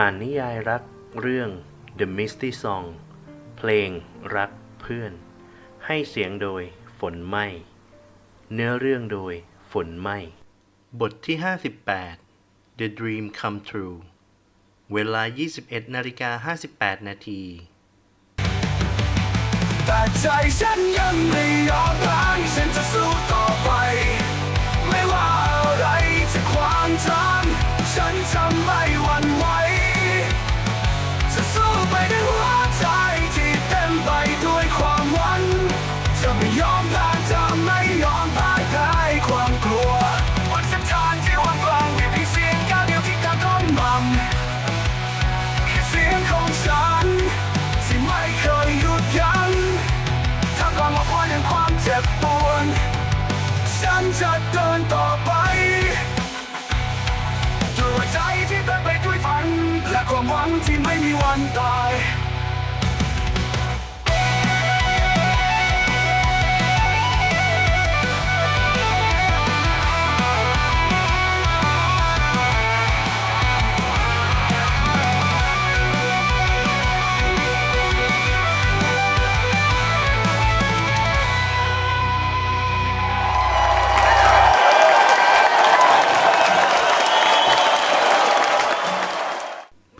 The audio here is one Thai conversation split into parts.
อ่านนิยายรักเรื่อง The Misty Song เพลงรักเพื่อน ให้เสียงโดยฝนไหมเนื้อเรื่องโดยฝนไหมบทที่ 58 The Dream Come True เวลา 21นาฬิกา58 นาทีแต่ใจฉันยังไม่ยอมแพ้ฉันจะสู้ต่อไป ไม่ว่าอะไรจะขวางทางฉันจะไม่หวั่นไหว ฉันจะเดินต่อไปด้วยใจที่เต็มไปด้วยฝัน และความหวังที่ไม่มีวันตาย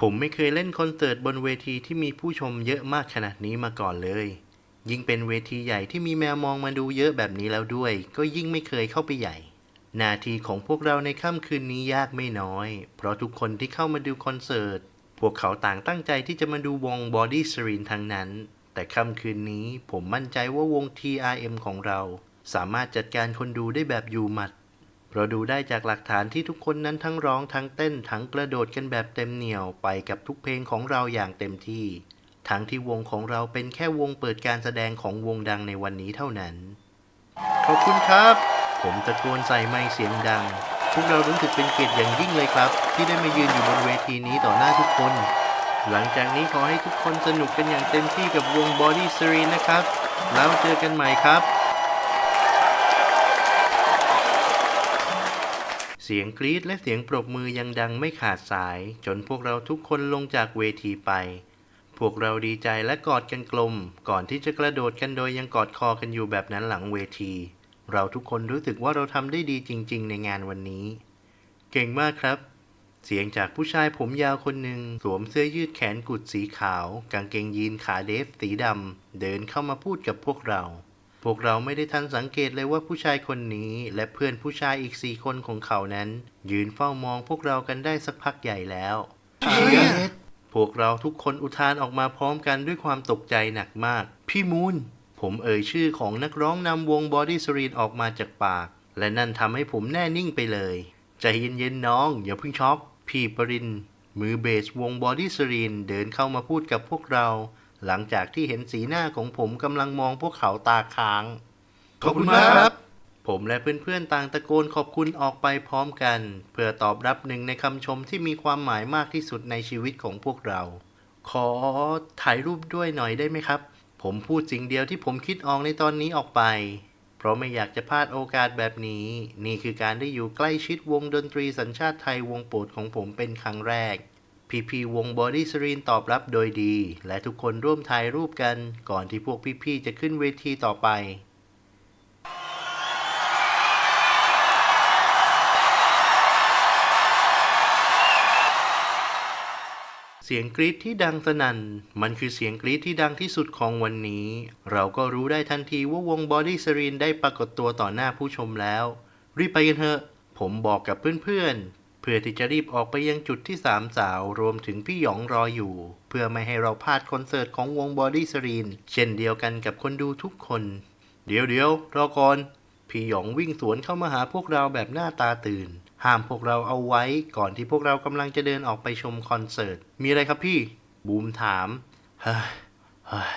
ผมไม่เคยเล่นคอนเสิร์ตบนเวทีที่มีผู้ชมเยอะมากขนาดนี้มาก่อนเลย ยิ่งเป็นเวทีใหญ่ที่มีแมวมองมาดูเยอะแบบนี้แล้วด้วย ก็ยิ่งไม่เคยเข้าไปใหญ่หนาทีของพวกเราในค่ำคืนนี้ยากไม่น้อย เพราะทุกคนที่เข้ามาดูคอนเสิร์ต พวกเขาต่างตั้งใจที่จะมาดูวง Body s e r e n ทั้งนั้น แต่ค่ำคืนนี้ผมมั่นใจว่าวง TRM ของเรา สามารถจัดการคนดูได้แบบอยู่หมัด เราดูได้จากหลักฐานที่ทุกคนนั้นทั้งร้องทั้งเต้นทั้งกระโดดกันแบบเต็มเหนียวไปกับทุกเพลงของเราอย่างเต็มที่ ทั้งที่วงของเราเป็นแค่วงเปิดการแสดงของวงดังในวันนี้เท่านั้น ขอบคุณครับ ผมตะโกนใส่ไมค์เสียงดัง พวกเรารู้สึกเป็นเกียรติอย่างยิ่งเลยครับ ที่ได้มายืนอยู่บนเวทีนี้ต่อหน้าทุกคน หลังจากนี้ขอให้ทุกคนสนุกกันอย่างเต็มที่กับวง Body Serene นะครับ แล้วเจอกันใหม่ครับ เสียงกรี๊ดและเสียงปรบมือยังดังไม่ขาดสาย จนพวกเราทุกคนลงจากเวทีไป พวกเราดีใจและกอดกันกลม ก่อนที่จะกระโดดกันโดยยังกอดคอกันอยู่แบบนั้นหลังเวที เราทุกคนรู้สึกว่าเราทำได้ดีจริง ๆ ในงานวันนี้ เก่งมากครับ เสียงจากผู้ชายผมยาวคนหนึ่งสวมเสื้อยืดแขนกุดสีขาว กางเกงยีนขาเดฟสีดำเดินเข้ามาพูดกับพวกเรา พวกเราไม่ได้ทันสังเกตเลยว่าผู้ชายคนนี้ และเพื่อนผู้ชายอีกสี่คนของเขานั้น ยืนเฝ้ามองพวกเรากันได้สักพักใหญ่แล้วพวกเราทุกคนอุทานออกมาพร้อมกันด้วยความตกใจหนักมาก พี่มูนผมเอ่ยชื่อของนักร้องนำวงบอดี้สรีนออกมาจากปาก และนั่นทำให้ผมแน่นิ่งไปเลย ใจเย็นๆน้อง อย่าเพิ่งช็อก พี่ปริน มือเบสวงบอดี้สรีนเดินเข้ามาพูดกับพวกเรา หลังจากที่เห็นสีหน้าของผมกำลังมองพวกเขาตาค้าง ขอบคุณมากครับ ผมและเพื่อนๆต่างตะโกนขอบคุณออกไปพร้อมกัน เพื่อตอบรับหนึ่งในคำชมที่มีความหมายมากที่สุดในชีวิตของพวกเรา ขอถ่ายรูปด้วยหน่อยได้ไหมครับ ผมพูดสิ่งเดียวที่ผมคิดออกในตอนนี้ออกไป เพราะไม่อยากจะพลาดโอกาสแบบนี้ นี่คือการได้อยู่ใกล้ชิดวงดนตรีสัญชาติไทยวงโปรดของผมเป็นครั้งแรก พีพีวงบอดี้สรีนตอบรับโดยดี และทุกคนร่วมถ่ายรูปกันก่อนที่พวกพี่ๆจะขึ้นเวทีต่อไปเสียงกรี๊ดที่ดังสนั่น มันคือเสียงกรี๊ดที่ดังที่สุดของวันนี้ เราก็รู้ได้ทันทีว่าวงบอดี้สรีนได้ปรากฏตัวต่อหน้าผู้ชมแล้ว รีบไปกันเถอะ ผมบอกกับเพื่อนๆ พื่อที่จะรีบออกไปยังจุดที่สามสาวรวมถึงพี่หยองรออยู่ เพื่อไม่ให้เราพลาดคอนเสิร์ตของวงบอดี้สรีนเช่นเดียวกันกับคนดูทุกคน เดี๋ยวเดี๋ยวรอก่อนพี่หยองวิ่งสวนเข้ามาหาพวกเราแบบหน้าตาตื่น ห้ามพวกเราเอาไว้ก่อนที่พวกเรากำลังจะเดินออกไปชมคอนเสิร์ต มีอะไรครับพี่ บูมถามเฮ้ยเฮ้ย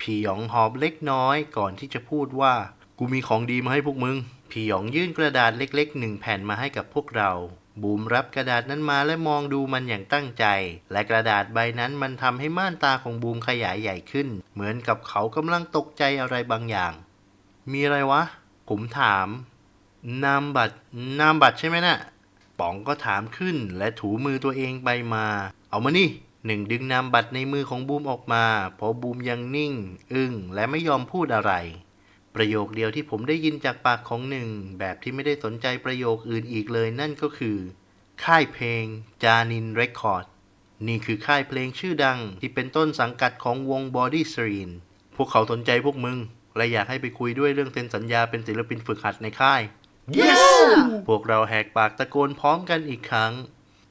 พี่หยองหอบเล็กน้อยก่อนที่จะพูดว่า กูมีของดีมาให้พวกมึง พี่หยองยื่นกระดาษเล็กๆหนึ่งแผ่นมาให้กับพวกเรา บูมรับกระดาษนั้นมาและมองดูมันอย่างตั้งใจ และกระดาษใบนั้นมันทำให้ม่านตาของบูมขยายใหญ่ขึ้น เหมือนกับเขากำลังตกใจอะไรบางอย่าง มีอะไรวะ ผมถาม นามบัตร นามบัตรใช่ไหมนะ่ะ ป๋องก็ถามขึ้นและถูมือตัวเองไปมา เอามานี่หนึ่งดึงนามบัตรในมือของบูมออกมา เพราะบูมยังนิ่ง อึ้งและไม่ยอมพูดอะไร ประโยคเดียวที่ผมได้ยินจากปากของหนึ่ง แบบที่ไม่ได้สนใจประโยคอื่นอีกเลยนั่นก็คือ ค่ายเพลงจานินเรคคอร์ดนี่คือค่ายเพลงชื่อดังที่เป็นต้นสังกัดของวง Body s e r e n พวกเขาสนใจพวกมึง และอยากให้ไปคุยด้วยเรื่องเซ็นสัญญาเป็นศิลปินฝึกหัดในค่าย Yes พวกเราแหกปากตะโกนพร้อมกันอีกครั้ง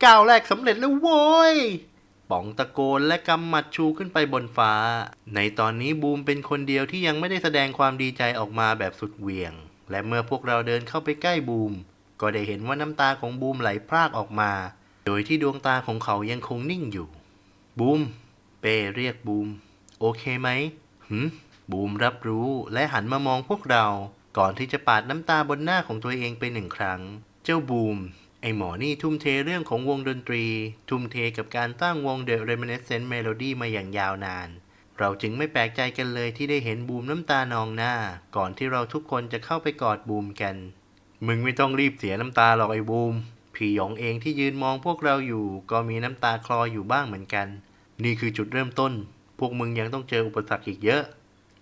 ก้าวแรกสำเร็จแล้วโว้ย ป๋องตะโกนและกำหมัดชูขึ้นไปบนฟ้า ในตอนนี้บูมเป็นคนเดียวที่ยังไม่ได้แสดงความดีใจออกมาแบบสุดเหวี่ยง และเมื่อพวกเราเดินเข้าไปใกล้บูม ก็ได้เห็นว่าน้ำตาของบูมไหลพรากออกมา โดยที่ดวงตาของเขายังคงนิ่งอยู่ บูม เป้เรียกบูม โอเคไหมหืมบูมรับรู้และหันมามองพวกเรา ก่อนที่จะปาดน้ำตาบนหน้าของตัวเองไปหนึ่งครั้ง เจ้าบูม ไอหมอนี่ทุ่มเทเรื่องของวงดนตรี ทุ่มเทกับการตั้งวง The Reminiscent Melody มาอย่างยาวนาน เราจึงไม่แปลกใจกันเลยที่ได้เห็นบูมน้ำตานองหน้า ก่อนที่เราทุกคนจะเข้าไปกอดบูมกัน มึงไม่ต้องรีบเสียน้ำตาหรอกไอ้บูม พี่หยองเองที่ยืนมองพวกเราอยู่ ก็มีน้ำตาคลออยู่บ้างเหมือนกัน นี่คือจุดเริ่มต้น พวกมึงยังต้องเจออุปสรรคอีกเยอะ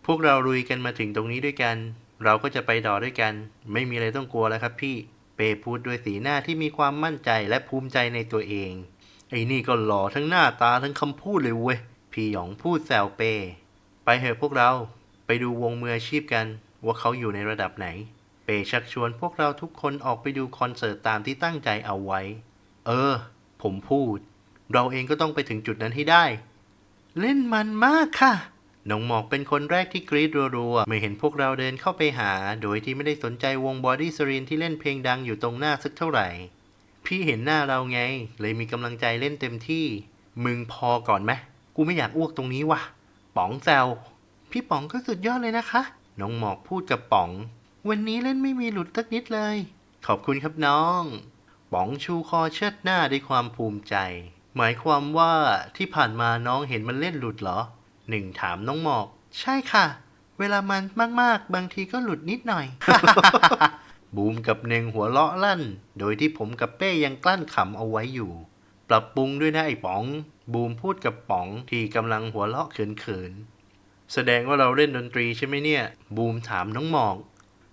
พวกเราลุยกันมาถึงตรงนี้ด้วยกัน เราก็จะไปต่อด้วยกัน ไม่มีอะไรต้องกลัวแล้วครับพี่ เป้พูดด้วยสีหน้าที่มีความมั่นใจและภูมิใจในตัวเอง ไอ้นี่ก็หล่อทั้งหน้าตาทั้งคำพูดเลยเว้ย พี่หยองพูดแซวเป้ ไปเถอะพวกเรา ไปดูวงมืออาชีพกัน ว่าเขาอยู่ในระดับไหน เป้ชักชวนพวกเราทุกคนออกไปดูคอนเสิร์ตตามที่ตั้งใจเอาไว้ เออ ผมพูด เราเองก็ต้องไปถึงจุดนั้นให้ได้ เล่นมันมากค่ะ น้องหมอกเป็นคนแรกที่กรีดรัวๆ เมื่อเห็นพวกเราเดินเข้าไปหา โดยที่ไม่ได้สนใจวงบอดี้สรีนที่เล่นเพลงดังอยู่ตรงหน้าสักเท่าไหร่ พี่เห็นหน้าเราไง เลยมีกำลังใจเล่นเต็มที่ มึงพอก่อนไหมกูไม่อยากอ้วกตรงนี้ว่ะ ป๋องแซว พี่ป๋องก็สุดยอดเลยนะคะ น้องหมอกพูดกับป๋อง วันนี้เล่นไม่มีหลุดสักนิดเลย ขอบคุณครับน้อง ป๋องชูคอเชิดหน้าด้วยความภูมิใจ หมายความว่าที่ผ่านมาน้องเห็นมันเล่นหลุดเหรอ หนึ่งถามน้องหมอก ใช่ค่ะ เวลามันมากๆ บางทีก็หลุดนิดหน่อย บูมกับเนงหัวเราะลั่น โดยที่ผมกับเป้ยังกลั้นขำเอาไว้อยู่ ปรับปรุงด้วยนะไอ้ป๋อง บูมพูดกับป๋องที่กำลังหัวเราะเขินๆ แสดงว่าเราเล่นดนตรีใช่ไหมเนี่ย บูมถามน้องหมอก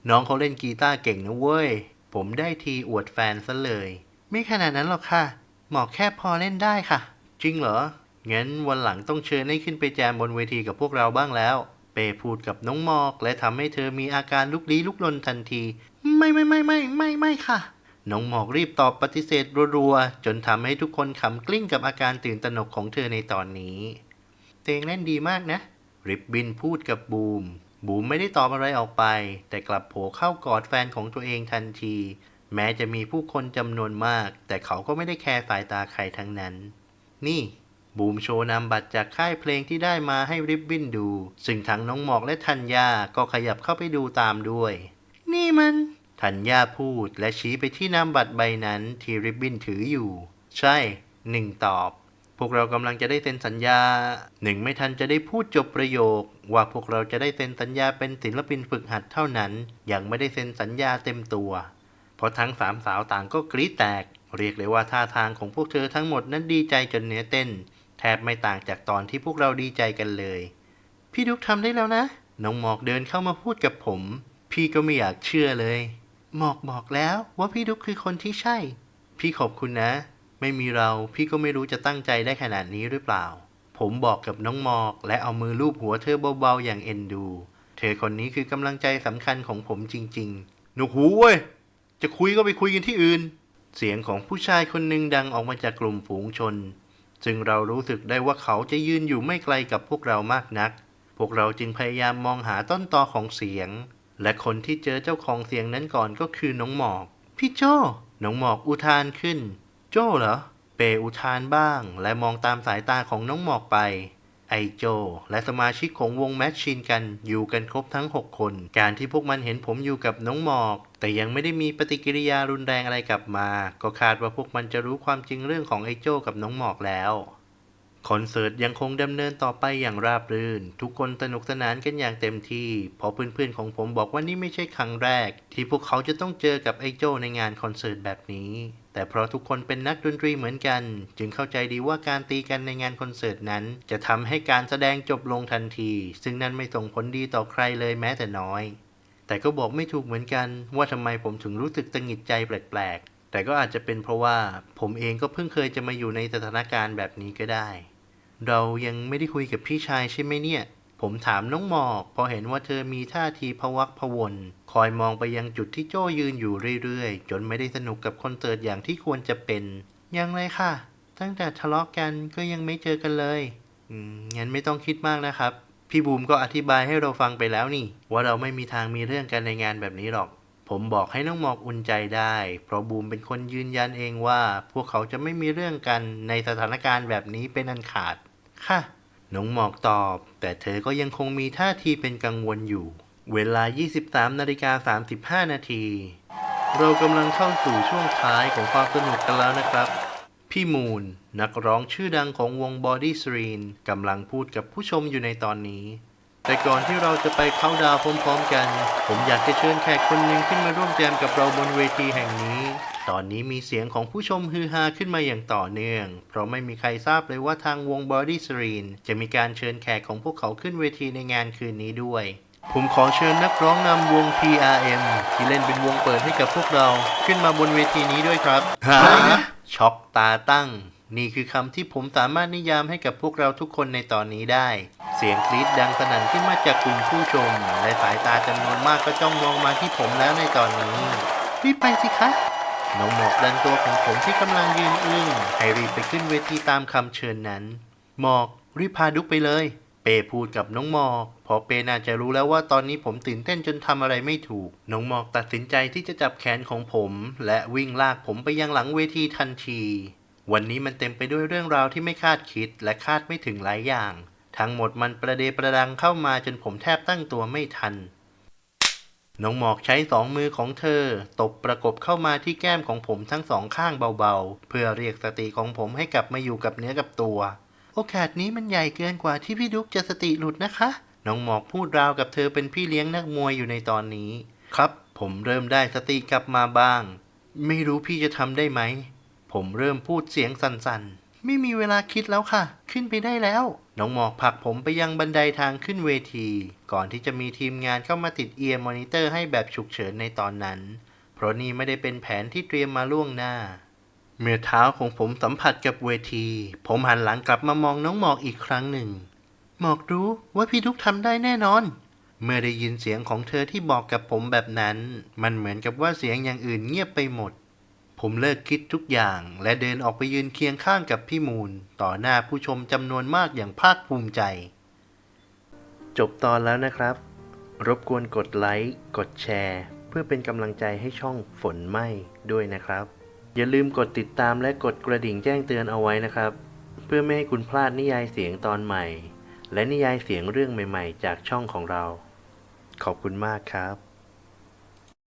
น้องเขาเล่นกีตาร์เก่งนะเว้ย ผมได้ทีอวดแฟนซะเลย ไม่ขนาดนั้นหรอกค่ะ หมอกแค่พอเล่นได้ค่ะ จริงเหรอ งั้นวันหลังต้องเชิญให้ขึ้นไปแจมบนเวทีกับพวกเราบ้างแล้ว เปพูดกับน้องหมอก และทำให้เธอมีอาการลุกลี้ลุกลนทันที ไม่ไม่ไม่ไม่ไม่ไม่ค่ะ น้องหมอกรีบตอบปฏิเสธรัวๆ จนทำให้ทุกคนขำกลิ้งกับอาการตื่นตระหนกของเธอในตอนนี้เตงเล่นดีมากนะ ริบบินพูดกับบูม บูมไม่ได้ตอบอะไรออกไป แต่กลับโผล่เข้ากอดแฟนของตัวเองทันที แม้จะมีผู้คนจำนวนมาก แต่เขาก็ไม่ได้แคร์สายตาใครทั้งนั้น นี่ บูมโชว์นำบัตรจากค่ายเพลงที่ได้มาให้ริบบิ้นดู ซึ่งทั้งน้องหมอกและธัญญาก็ขยับเข้าไปดูตามด้วย นี่มัน ธัญญาพูดและชี้ไปที่นามบัตรใบนั้นที่ริบบิ้นถืออยู่ ใช่หนึ่งตอบ พวกเรากำลังจะได้เซ็นสัญญาหนึ่งไม่ทันจะได้พูดจบประโยค ว่าพวกเราจะได้เซ็นสัญญาเป็นศิลปินฝึกหัดเท่านั้น ยังไม่ได้เซ็นสัญญาเต็มตัวเพราะทั้งสามสาวต่างก็กรี๊ดแตก เรียกเลยว่าท่าทางของพวกเธอทั้งหมดนั้นดีใจจนเนื้อเต้น แทบไม่ต่างจากตอนที่พวกเราดีใจกันเลย พี่ดุกทำได้แล้วนะ น้องหมอกเดินเข้ามาพูดกับผม พี่ก็ไม่อยากเชื่อเลย หมอกบอกแล้วว่าพี่ดุกคือคนที่ใช่ พี่ขอบคุณนะ ไม่มีเราพี่ก็ไม่รู้จะตั้งใจได้ขนาดนี้หรือเปล่า ผมบอกกับน้องหมอกและเอามือลูบหัวเธอเบาๆอย่างเอ็นดู เธอคนนี้คือกำลังใจสำคัญของผมจริงๆ หนูหูเว้ย จะคุยก็ไปคุยกันที่อื่น เสียงของผู้ชายคนหนึ่งดังออกมาจากกลุ่มฝูงชน ซึ่งเรารู้สึกได้ว่าเขาจะยืนอยู่ไม่ไกลกับพวกเรามากนัก พวกเราจึงพยายามมองหาต้นตอของเสียง และคนที่เจอเจ้าของเสียงนั้นก่อนก็คือน้องหมอก พี่โจ้น้องหมอกอุทานขึ้น โจ้เหรอ เปอุทานบ้าง และมองตามสายตาของน้องหมอกไป ไอโจ และสมาชิกของวงแมชชีนกันอยู่กันครบทั้ง 6 คน การที่พวกมันเห็นผมอยู่กับน้องหมอก แต่ยังไม่ได้มีปฏิกิริยารุนแรงอะไรกลับมา ก็คาดว่าพวกมันจะรู้ความจริงเรื่องของไอโจกับน้องหมอกแล้วคอนเสิร์ตยังคงดำเนินต่อไปอย่างราบรื่น ทุกคนสนุกสนานกันอย่างเต็มที่ เพราะเพื่อนๆของผมบอกว่านี่ไม่ใช่ครั้งแรก ที่พวกเขาจะต้องเจอกับไอ้โจในงานคอนเสิร์ตแบบนี้ แต่เพราะทุกคนเป็นนักดนตรีเหมือนกัน จึงเข้าใจดีว่าการตีกันในงานคอนเสิร์ตนั้น จะทำให้การแสดงจบลงทันที ซึ่งนั้นไม่ส่งผลดีต่อใครเลยแม้แต่น้อย แต่ก็บอกไม่ถูกเหมือนกันว่าทำไมผมถึงรู้สึกตังหงิดใจแปลกๆ แต่ก็อาจจะเป็นเพราะว่าผมเองก็เพิ่งเคยจะมาอยู่ในสถานการณ์แบบนี้ก็ได้ เรายังไม่ได้คุยกับพี่ชายใช่ไหมเนี่ย ผมถามน้องหมอกพอเห็นว่าเธอมีท่าทีพวักพวน คอยมองไปยังจุดที่โจ้ยืนอยู่เรื่อยๆ จนไม่ได้สนุกกับคอนเสิร์ตอย่างที่ควรจะเป็น ยังเลยค่ะ ตั้งแต่ทะเลาะกันก็ยังไม่เจอกันเลย อืม งั้นไม่ต้องคิดมากนะครับ พี่บูมก็อธิบายให้เราฟังไปแล้วนี่ ว่าเราไม่มีทางมีเรื่องกันในงานแบบนี้หรอก ผมบอกให้น้องหมอกอุ่นใจได้ เพราะบูมเป็นคนยืนยันเองว่า พวกเขาจะไม่มีเรื่องกันในสถานการณ์แบบนี้เป็นอันขาด ค่ะ น้องหมอกตอบ แต่เธอก็ยังคงมีท่าทีเป็นกังวลอยู่ เวลา 23นาฬิกา35 นาที เรากำลังเข้าสู่ช่วงท้ายของความสนุกกันแล้วนะครับ พี่มูนนักร้องชื่อดังของวง Body s r e e n กำลังพูดกับผู้ชมอยู่ในตอนนี้ แต่ก่อนที่เราจะไปเข้าดาวพร้อมๆกัน ผมอยากจะเชิญแขกคนหนึ่งขึ้นมาร่วมแจมกับเราบนเวทีแห่งนี้ ตอนนี้มีเสียงของผู้ชมฮือฮาขึ้นมาอย่างต่อเนื่อง เพราะไม่มีใครทราบเลยว่าทางวง Body s r e e n จะมีการเชิญแขกของพวกเขาขึ้นเวทีในงานคืนนี้ด้วย ผมขอเชิญนักร้องนำวง PRM ที่เล่นเป็นวงเปิดให้กับพวกเรา ขึ้นมาบนเวทีนี้ด้วยครับฮะช็อกตาตั้ง นี่คือคำที่ผมสามารถนิยามให้กับพวกเราทุกคนในตอนนี้ได้ เสียงกรี๊ดดังสนั่นขึ้นมาจากกลุ่มผู้ชมและสายตาจำนวนมากก็จ้องมองมาที่ผมแล้วในตอนนี้รีบไปสิคะ น้องหมอกดันตัวของผมที่กำลังยืนอึ้งให้รีบไปขึ้นเวทีตามคำเชิญนั้น หมอกรีบพาดุกไปเลย เปพูดกับน้องหมอกพอเปน่าจะรู้แล้วว่าตอนนี้ผมตื่นเต้นจนทำอะไรไม่ถูก น้องหมอกตัดสินใจที่จะจับแขนของผม และวิ่งลากผมไปยังหลังเวทีทันที วันนี้มันเต็มไปด้วยเรื่องราวที่ไม่คาดคิดและคาดไม่ถึงหลายอย่าง ทั้งหมดมันประเดประดังเข้ามาจนผมแทบตั้งตัวไม่ทัน น้องหมอกใช้สองมือของเธอ ตบประกบเข้ามาที่แก้มของผมทั้งสองข้างเบาๆ เพื่อเรียกสติของผมให้กลับมาอยู่กับเนื้อกับตัว โอกาสนี้มันใหญ่เกินกว่าที่พี่ดุ๊กจะสติหลุดนะคะ น้องหมอกพูดราวกับเธอเป็นพี่เลี้ยงนักมวยอยู่ในตอนนี้ ครับ ผมเริ่มได้สติกลับมาบ้าง ไม่รู้พี่จะทำได้ไหม ผมเริ่มพูดเสียงสั่นๆ ไม่มีเวลาคิดแล้วค่ะ ขึ้นไปได้แล้ว น้องหมอกผลักผมไปยังบันไดทางขึ้นเวที ก่อนที่จะมีทีมงานเข้ามาติดเอียร์มอนิเตอร์ให้แบบฉุกเฉินในตอนนั้น เพราะนี่ไม่ได้เป็นแผนที่เตรียมมาล่วงหน้า เมื่อเท้าของผมสัมผัสกับเวที ผมหันหลังกลับมามองน้องหมอกอีกครั้งหนึ่ง หมอกรู้ว่าพี่ทุกทำได้แน่นอนเมื่อได้ยินเสียงของเธอที่บอกกับผมแบบนั้น มันเหมือนกับว่าเสียงอย่างอื่นเงียบไปหมด ผมเลิกคิดทุกอย่างและเดินออกไปยืนเคียงข้างกับพี่มูล ต่อหน้าผู้ชมจำนวนมากอย่างภาคภูมิใจ จบตอนแล้วนะครับ รบกวนกดไลค์กดแชร์ เพื่อเป็นกำลังใจให้ช่องฝนไหมด้วยนะครับ อย่าลืมกดติดตามและกดกระดิ่งแจ้งเตือนเอาไว้นะครับ เพื่อไม่ให้คุณพลาดนิยายเสียงตอนใหม่ และนิยายเสียงเรื่องใหม่ ๆ จากช่องของเรา ขอบคุณมากครับ